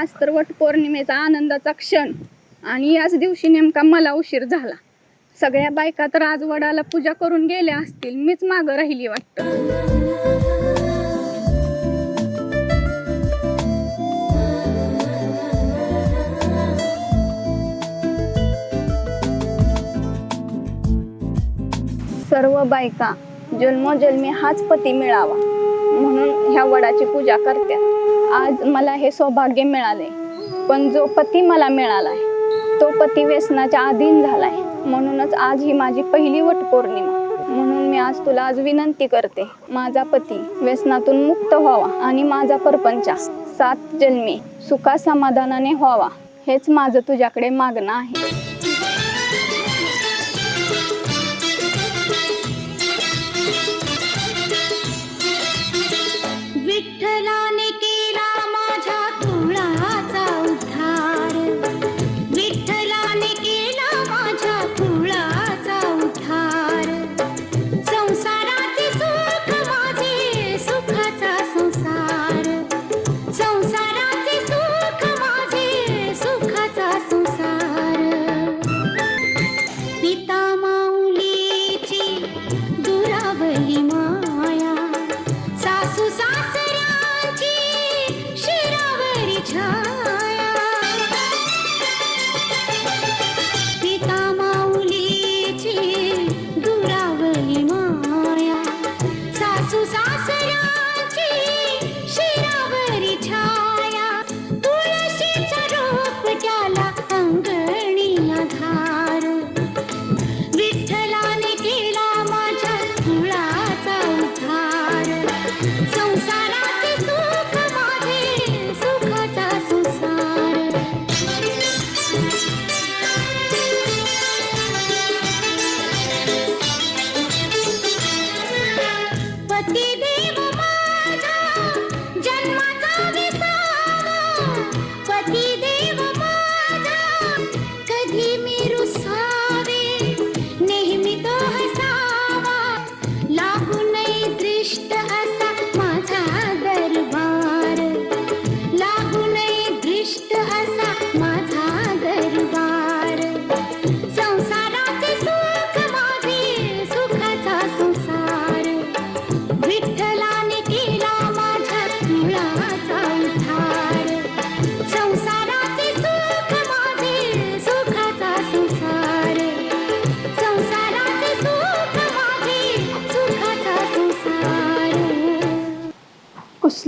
आज तर वटपौर्णिमेचा आनंदाचा क्षण. आणि याच दिवशी नेमका मला उशीर झाला. सगळ्या बायका तर आज वडाला पूजा करून गेल्या असतील मीच मागं राहिली वाटतं. सर्व बायका जन्मोजन्मी हाच पती मिळावा. म्हणून ह्या वडाची पूजा करतात आज मला हे सौभाग्य मिळाले. पण जो पती मला मिळाला आहे तो पती व्यसनाच्या अधीन झालाय. म्हणूनच आज ही माझी पहिली वटपौर्णिमा. म्हणून मी आज तुला आज विनंती करते माझा पती व्यसनातून मुक्त व्हावा आणि माझा परपंच सात जन्मी सुखा समाधानाने व्हावा. हेच माझं तुझ्याकडे मागणं आहे.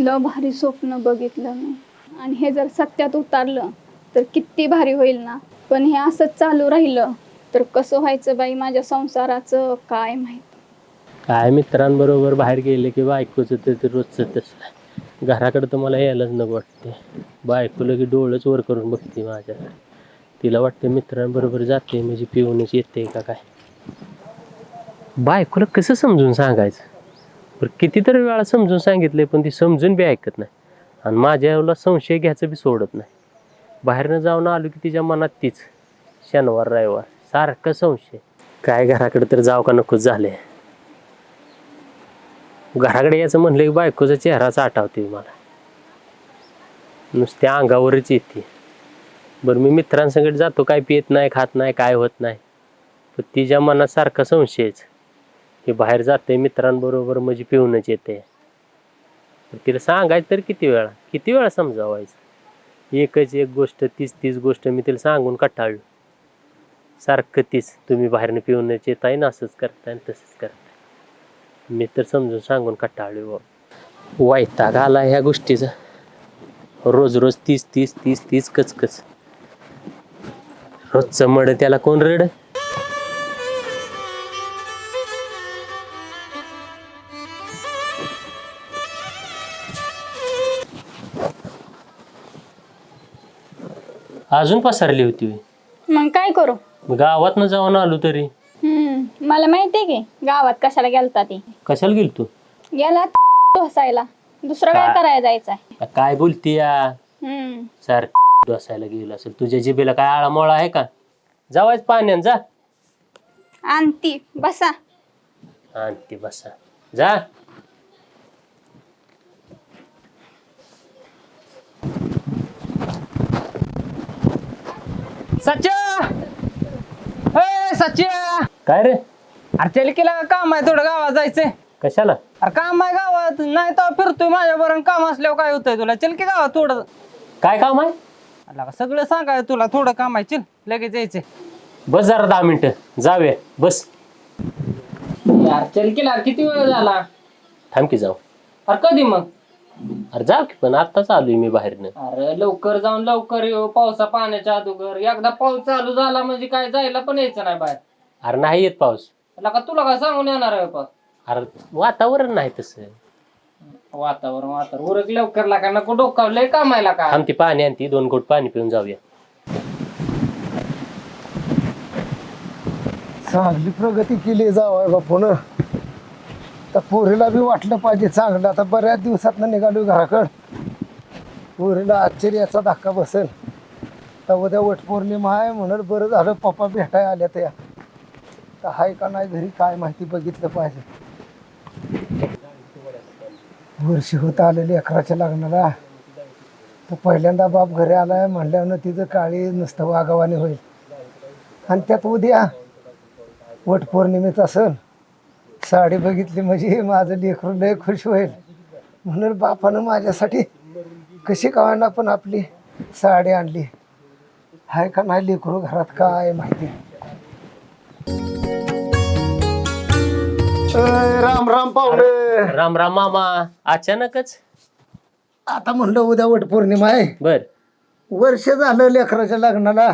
कसलं भारी स्वप्न बघितलं मी. आणि हे जर सत्यात उतारलं तर किती भारी होईल ना. पण हे असंच चालू राहिलं तर कसं व्हायचं बाई माझ्या संसाराचं? काय माहीत? काय मित्रांबरोबर बाहेर गेले की बायकोचं तर ते रोजचं तसं घराकडं तर मला यायलाच नको वाटते. बायको लगे डोळंच वर करून बघते माझ्या. तिला वाटते मित्रांबरोबर जाते म्हणजे पिऊनच येते का काय? बायकोला कसं समजून सांगायचं? बरं कितीतरी वेळा समजून सांगितले पण ती समजून बी ऐकत नाही. आणि माझ्याला संशय घ्यायचं बी सोडत नाही. बाहेरनं जाऊन आलो की तिच्या मनात तीच शनिवार रविवार सारखं संशय. काय घराकडे तर जाऊ का नकोच झाले घराकडे यायचं म्हणलं की बायकोचा चेहराच आठवते मला. नुसत्या अंगावरच येते. बरं मी मित्रांसंगत जातो काय पित नाही खात नाही काय होत नाही. पण तिच्या मनात सारखा संशयच. की बाहेर जाते मित्रांबरोबर म्हणजे पिऊनच येते तिला सांगायचं तर किती वेळा किती वेळा समजावायचं? एकच एक गोष्ट तीच तीच गोष्ट मी तिला सांगून कटाळलो. सारखं तीच तुम्ही बाहेरनं पिऊनच येताय ना असंच करताय तसंच करताय. मी तर समजून सांगून कटाळलो वैताग आला ह्या गोष्टीचा. रोज रोज तीस तीस तीस तीस कचकच. रोजचं मड त्याला कोण रड? अजून पसरली होती होय. मग काय करू? गावात न जाऊन आलो तरी. हम्म मला माहिती आहे की गावात कशाला गेलता ती? कशाला गेल तू गेला हसायला दुसरं काय? करायला जायचंय? काय बोलती या? हम्म. सार डोसायला गेलो असेल. तुझ्या जिभेला काय आळामोळा आहे का? जावायच पाण्यान जा. आणती बसा. आणते बसा. जा. सच्या ए सच्या काय रे? अरे चल केला काम आहे थोडं गावात जायचंय. कशाला? अरे काम आहे गावात नाही तर फिरतोय माझ्या बरोबर काम असल्यावर काय होतंय तुला? चल की गावात थोडं. काय काम आहे? अला का सगळं सांगाय तुला थोडं काम आहे. चल लगेच यायचंय. बस जरा दहा मिनिटं. जाऊया बस. यार चल केला किती वेळ झाला? थांब की जाऊ. अरे कधी मग? अरे जाऊ की पण आत्ताच आलोय मी बाहेरनं. अरे लवकर जाऊन लवकर येऊ पावसा पाण्याच्या अगोदर. एकदा पाऊस चालू झाला म्हणजे काय जायला पण यायचं नाही बाहेर. अरे नाही येत पाऊस. का तुला काय सांगून येणार आहे पण अरे वातावरण नाही तसं. वातावरण वातावरण. उरक लवकर लागा नको डोकावलंय कामायला का? थांब ती पाणी आणती दोन घोट पाणी पिऊन जाऊया. चांगली प्रगती केली जावं बापून. तर पोरीला बी वाटलं पाहिजे चांगलं. आता बऱ्याच दिवसात निघालो घराकड. पोरीला आश्चर्याचा धक्का बसेल. तर उद्या वटपौर्णिमा आहे म्हणून बरं झालं पप्पा भेटाय आल्या त्या. तर हाय का नाही घरी काय माहिती बघितलं पाहिजे. वर्षी होत आलेली अकराच्या लग्नाला. तर पहिल्यांदा बाप घरी आलाय म्हणल्यानं तिचं काळी नुसतं वागावाने होईल. आणि त्यात उद्या वटपौर्णिमेचा सण. साडी बघितली म्हणजे माझं लेकरू लय खुश होईल. म्हणून बापानं माझ्यासाठी कशी कवाना पण आपली साडी आणली. हाय का नाही लेकरू घरात काय माहिती. राम राम पाहुणे. राम राम मामा. अचानकच? आता म्हणलं उद्या वटपौर्णिमा आहे. बर. वर्ष झालं लेकराच्या लग्नाला.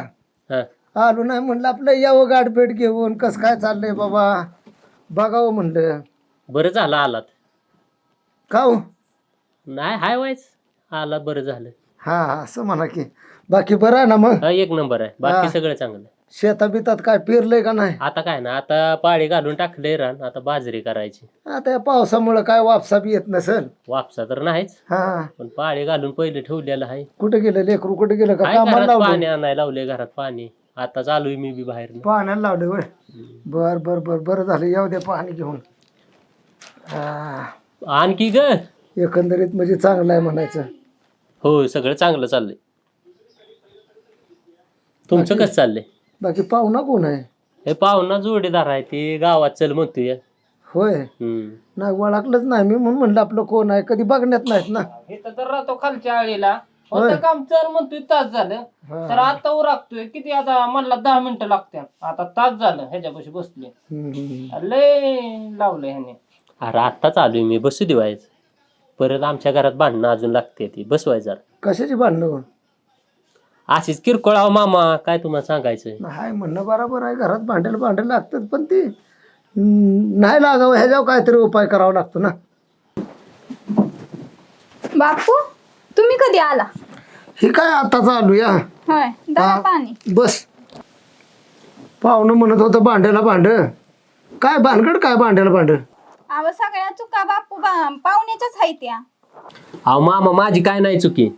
हा. आलो नाही म्हणलं आपलं यावं गाठभेट घेऊन. कसं काय चाललंय बाबा? बघावं म्हणलं. बरं झालं आलात. का हो? नाही हाय वायच आला बरं झालं. हा हा असं म्हणा की. बाकी बरं आहे ना मग? हा एक नंबर आहे. बाकी हा. सगळं चांगलं शेता बितात काय पेरलंय का नाही? आता काय ना आता पाळी घालून टाकले रान. आता बाजरी करायची. आता या पावसामुळं काय वापसा बी येत नसेल? वापसा तर नाहीच. हा. पण पाळी घालून पहिले ठेवलेलं आहे. कुठे गेलं? लेकरू कुठे गेलं का? काय कामाला घरात पाणी आणायला लावले घरात पाणी. आता चालू मी बी बाहेर पाण्याला लावलं वय बर बर बर बरं झालं. येऊ दे पाणी घेऊन. आणखी ग? एकंदरीत म्हणजे चांगलं आहे म्हणायचं. हो सगळं चांगलं चाललंय. तुमचं कसं चाललंय? बाकी पाहुणा कोण आहे? हे पाहुणा जोडीदार आहे ते गावात चल म्हणतोय. होय. हम्म. नाही ओळखलंच नाही मी म्हणून म्हणलं आपलं कोण आहे? कधी बघण्यात नाहीत ना. इथं तर राहतो खालच्या आळीला. होय. होतं काम चल म्हणतोय तास झालं हा. तर आता उरागतोय. किती आता म्हणला दहा मिनिटं लागते आता तास झालं ह्याच्यापाशी बसले हम्म. लय लावलंय ह्याने. अरे आत्ताच आलोय मी बसू देवायच परत आमच्या घरात भांडणं अजून लागते ती. बसवायचं जरा. कशाची भांडणं अशीच किरकोळ अहो मामा काय तुम्हाला सांगायचं हाय म्हणणं बरोबर आहे. घरात भांडायला भांडायला लागतात पण ती हम्म, नाही लागावं ह्याच्यावर काहीतरी उपाय करावा लागतो ना. बापू तुम्ही कधी आला? ही काय आता चालू या होय दादा. पाणी. बस. पाहुणं म्हणत होतं भांड्याला भांड. काय भानगड काय भांड्याला भांड? अहो सगळ्या चुका बापू बा- पाहुण्याच्याच आहेत त्या. अहो मामा माझी काय नाही चुकी?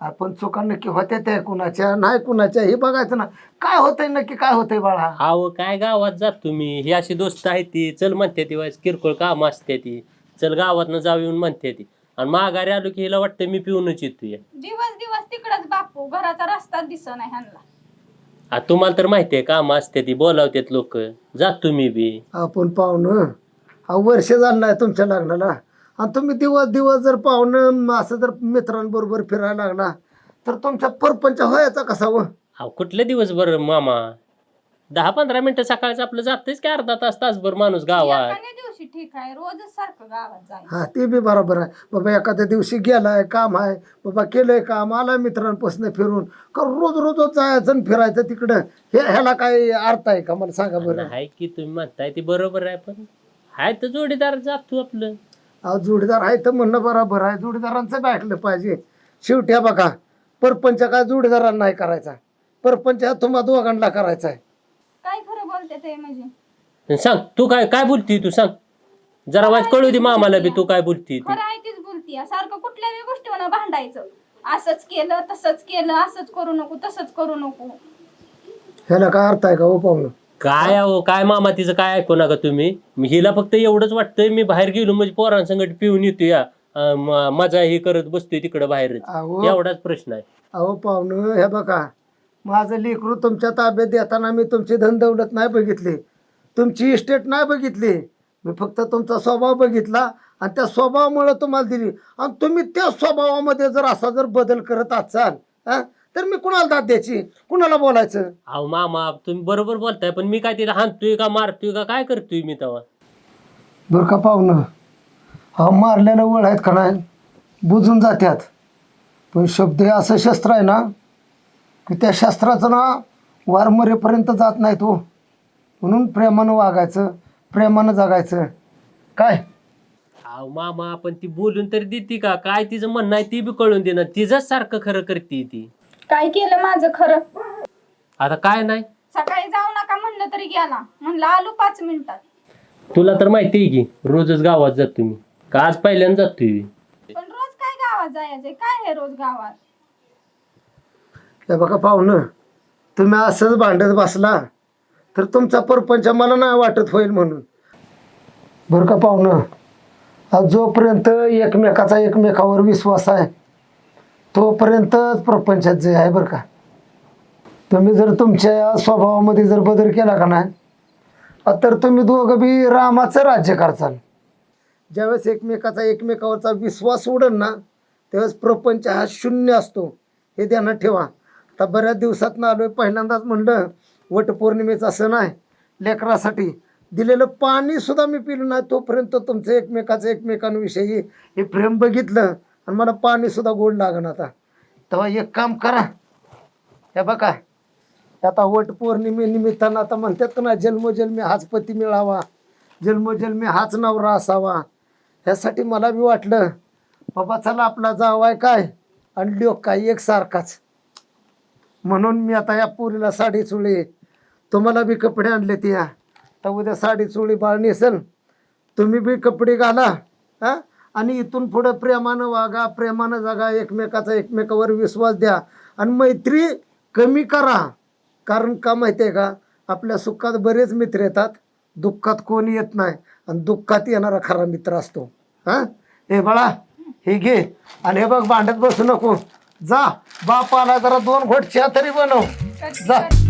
आपण चुका नक्की होत्या त्या कुणाच्या नाही कुणाच्या हे बघायचं ना. काय होतंय नक्की काय होतंय बाळा? अहो काय गावात जात तुम्ही? ही अशी दोस्त आहे ती. चल म्हणते ती वाईस किरकोळ काम असते ती. चल गावातनं जाऊ येऊन म्हणते ती. आणि माघारी आलो की हिला वाटतं मी पिऊनच येतोय. दिवस दिवस तिकडच बापू घराचा रस्ता दिसत नाही ह्यांना. आ तुम्हाला तर माहितीये काम असते ती बोलावतात लोक. जात तुम्ही बी. आपण पाहुणं. हा वर्ष झालं नाही तुमच्या लग्नाला. आणि तुम्ही दिवस दिवस जर पाहुणं असं जर मित्रांबरोबर फिरायला लागला तर तुमचा परपंच व्हायचा कसा व? अहो कुठले दिवस बरं मामा? दहा पंधरा मिनिटं सकाळचं आपलं जातच की अर्धा तास तासभर माणूस गावात? एखाद्या दिवशी ठीक आहे रोजच सारखं गावात जाय हा ते बी बरोबर आहे. बाबा एखाद्या दिवशी गेलाय काम आहे. बाबा केलंय काम आलाय मित्रांपासून फिरून. का रोज रोज जायचं आणि फिरायचं तिकडं? हे ह्याला काय अर्थ आहे का? मला सांगा बरं. आहे की तुम्ही म्हणताय ती बरोबर आहे पण हाय तर जोडीदार जातो आपलं. अहो जोडीदार आहे तर म्हणणं बरोबर आहे. जोडीदारांचं बी ऐकलं पाहिजे. शेवटी हा बघा परपंच काय जोडीदारांना नाही करायचा? परपंच हा तुम्हा दोघांना करायचा आहे. बोलते ते म्हणजे. सांग तू काय काय बोलती तू सांग. जरा वाज कळू दे मामाला बी तू काय बोलती ती. खरं आहे तीच बोलती. सारखं कुठल्याही गोष्टीवर भांडायचं. असंच केलं तसंच केलं असंच करू नको तसंच करू नको. ह्याला काय अर्थ आहे का हो पाहुणं? काय अहो काय मामा तिचं काय ऐकू नका तुम्ही? मी हिला फक्त एवढंच वाटतंय मी बाहेर गेलो म्हणजे पोरांसंगट पिऊन येतो या. अं, म- मजा हे करत बसतोय तिकडं बाहेरच. अहो. एवढाच प्रश्न आहे. अहो पाहुणं हे बघा. माझं लेकरू तुमच्या ताब्यात देताना मी तुमची धनदौलत नाही बघितली. तुमची इस्टेट नाही बघितली. मी फक्त तुमचा स्वभाव बघितला आणि त्या स्वभावामुळे तुम्हाला दिली. आणि तुम्ही त्या स्वभावामध्ये जर असा जर बदल करत असाल हा, तर मी कुणाला दाद द्यायची? कुणाला बोलायचं? अहो मामा तुम्ही बरोबर बोलताय पण मी काय तिला हाणतोय का मारतोय का काय करतोय मी तेव्हा? बरं का पाहुणं हा मारलेलं वळ आहेत का नाही? बुजून जात्यात. पण शब्द हे असं शस्त्र आहे ना की त्या शस्त्राचं ना वार मरेपर्यंत जात नाही तो. म्हणून प्रेमानं वागायचं प्रेमानं जगायचं. काय? अहो मामा पण ती बोलून तरी देते का? काय तिचं म्हणणं आहे ती बी कळून देणार तिचंच सारखं खरं करते ती. काय केलं माझं खरं? आता काय नाही. सकाळी जाऊ नका म्हणलं तरी गेला. म्हणलं आलो पाच मिनिटात. तुला तर माहिती आहे की रोजच गावात जातो मी. का आज पहिल्यांदा जातोय? पण रोज काय गावात जायचंय? काय हे रोज गावात? हे बघा पाहुणं तुम्ही असंच भांडत बसला तर तुमचा परपंच मला नाही वाटत होईल म्हणून. बरं का पाहुणं आज जोपर्यंत एकमेकाचा एकमेकावर विश्वास आहे तोपर्यंतच प्रपंचात जे आहे बरं का. तुम्ही जर तुमच्या स्वभावामध्ये जर बदल केला का नाही तर तुम्ही दोघं बी रामाचं राज्य करचाल. ज्यावेळेस एकमेकाचा एकमेकावरचा विश्वास उडेल ना त्यावेळेस प्रपंच हा शून्य असतो हे ध्यानात ठेवा. आता बऱ्याच दिवसात ना आहे पहिल्यांदाच म्हणलं वटपौर्णिमेचा सण आहे लेकरासाठी. दिलेलं पाणीसुद्धा मी पिलं नाही. तोपर्यंत तुमचं एकमेकाचं एकमेकांविषयी हे प्रेम बघितलं आणि मला पाणीसुद्धा गोड लागण आता. तेव्हा एक काम करा. हे बघा. आता वटपौर्णिमेनिमित्तानं आता म्हणतात का ना जन्मोजन्मी हाच पती मिळावा. जन्मोजन्मी हाच नवरा असावा. ह्यासाठी मला बी वाटलं बाबा चला आपला जावाय काय? आणि लोक काय एकसारखाच. म्हणून मी आता या पोरीला साडी चुळी. तुम्हाला बी कपडे आणले ते या. तर उद्या साडी चुळी बाळ नेसल. तुम्ही बी कपडे घाला हा? आणि इथून पुढं प्रेमानं वागा प्रेमानं जगा एकमेकाचा एकमेकावर विश्वास द्या. आणि मैत्री कमी करा. कारण का माहिती आहे का? आपल्या सुखात बरेच मित्र येतात. दुःखात कोणी येत नाही. आणि दुःखात येणारा खरा मित्र असतो. हां? हे बाळा हे घे. आणि हे बघ भांडत बसू नको. जा. बापाला जरा दोन घोट चहा तरी बनव. जा.